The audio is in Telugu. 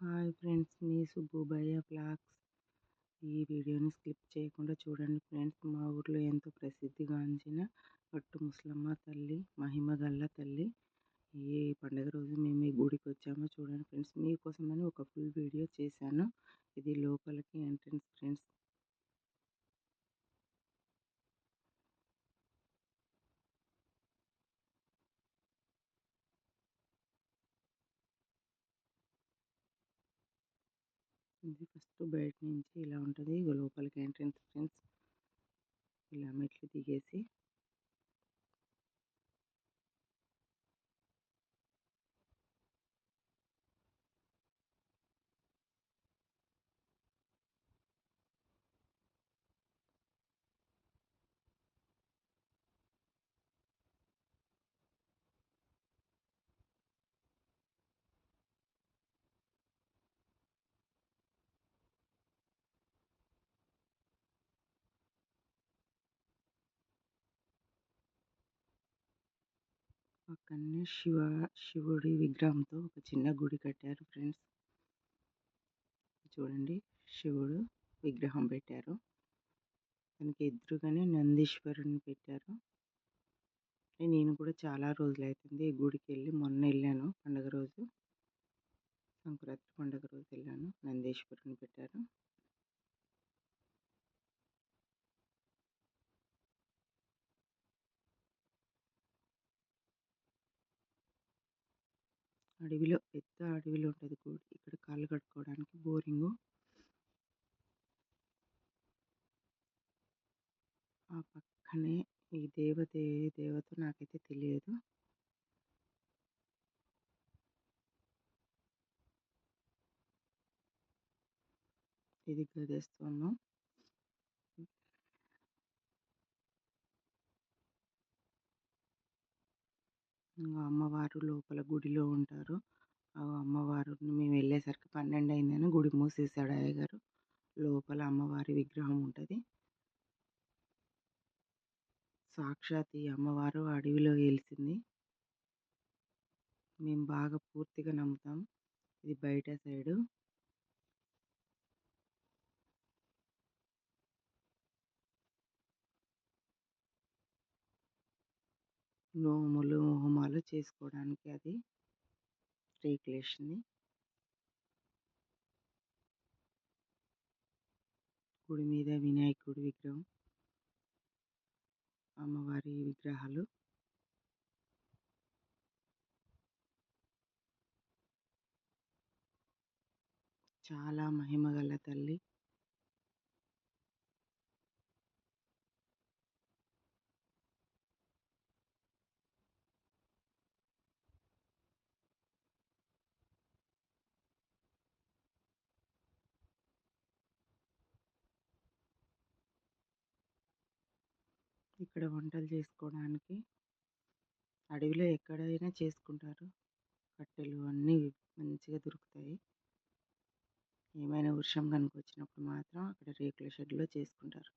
హాయ్ ఫ్రెండ్స్ మీ సుబ్బుబయ్య బ్లాగ్స్. ఈ వీడియోని స్కిప్ చేయకుండా చూడండి ఫ్రెండ్స్. మా ఊర్లో ఎంతో ప్రసిద్ధిగాంచిన పట్టు ముసలమ్మ తల్లి మహిమగల్ల తల్లి. ఈ పండుగ రోజు మేము ఈ గుడికి వచ్చామో చూడండి ఫ్రెండ్స్. మీకోసమని ఒక ఫుల్ వీడియో చేశాను. ఇది లోపలికి ఎంట్రన్స్ ఫ్రెండ్స్. ఇది ఫస్ట్ బయట నుంచి ఇలా ఉంటుంది. లోపలికి ఎంట్రన్స్ ఫ్రెండ్స్ ఇలా మెట్లు దిగేసి పక్కనే శివ శివుడి విగ్రహంతో ఒక చిన్న గుడి కట్టారు ఫ్రెండ్స్. చూడండి శివుడు విగ్రహం పెట్టారు. దానికి ఎదురుగానే నందీశ్వరుని పెట్టారు. నేను కూడా చాలా రోజులు అవుతుంది ఈ గుడికి వెళ్ళి మొన్న వెళ్ళాను పండగ రోజు. సంక్రాంతి పండగ రోజు వెళ్ళాను నందీశ్వరుని పెట్టారు. అడవిలో పెద్ద అడవిలో ఉంటుంది గుడి ఇక్కడ కాళ్ళు కట్టుకోవడానికి బోరింగు. ఆ పక్కనే ఈ దేవత ఏ దేవత నాకైతే తెలియదు. ఇది గజస్తంభం. అమ్మవారు లోపల గుడిలో ఉంటారు. ఆ అమ్మవారు మేము వెళ్ళేసరికి పన్నెండు అయిందని గుడి మూసేసాడు అయ్యగారు. లోపల అమ్మవారి విగ్రహం ఉంటుంది. సాక్షాత్ ఈ అమ్మవారు అడవిలో వెలిసింది మేము బాగా పూర్తిగా నమ్ముతాం. ఇది బయట సైడు. నోములు హోమాలు చేసుకోవడానికి అది రేకులేసింది గుడి మీద వినాయకుడి విగ్రహం అమ్మవారి విగ్రహాలు చాలా మహిమగల తల్లి. ఇక్కడ వంటలు చేసుకోవడానికి? అడవిలో ఎక్కడైనా చేసుకుంటారు? కట్టెలు అన్నీ మంచిగా దొరుకుతాయి. ఏమైనా వర్షం కనుక వచ్చినప్పుడు మాత్రం అక్కడ రేకుల షెడ్లో చేసుకుంటారు.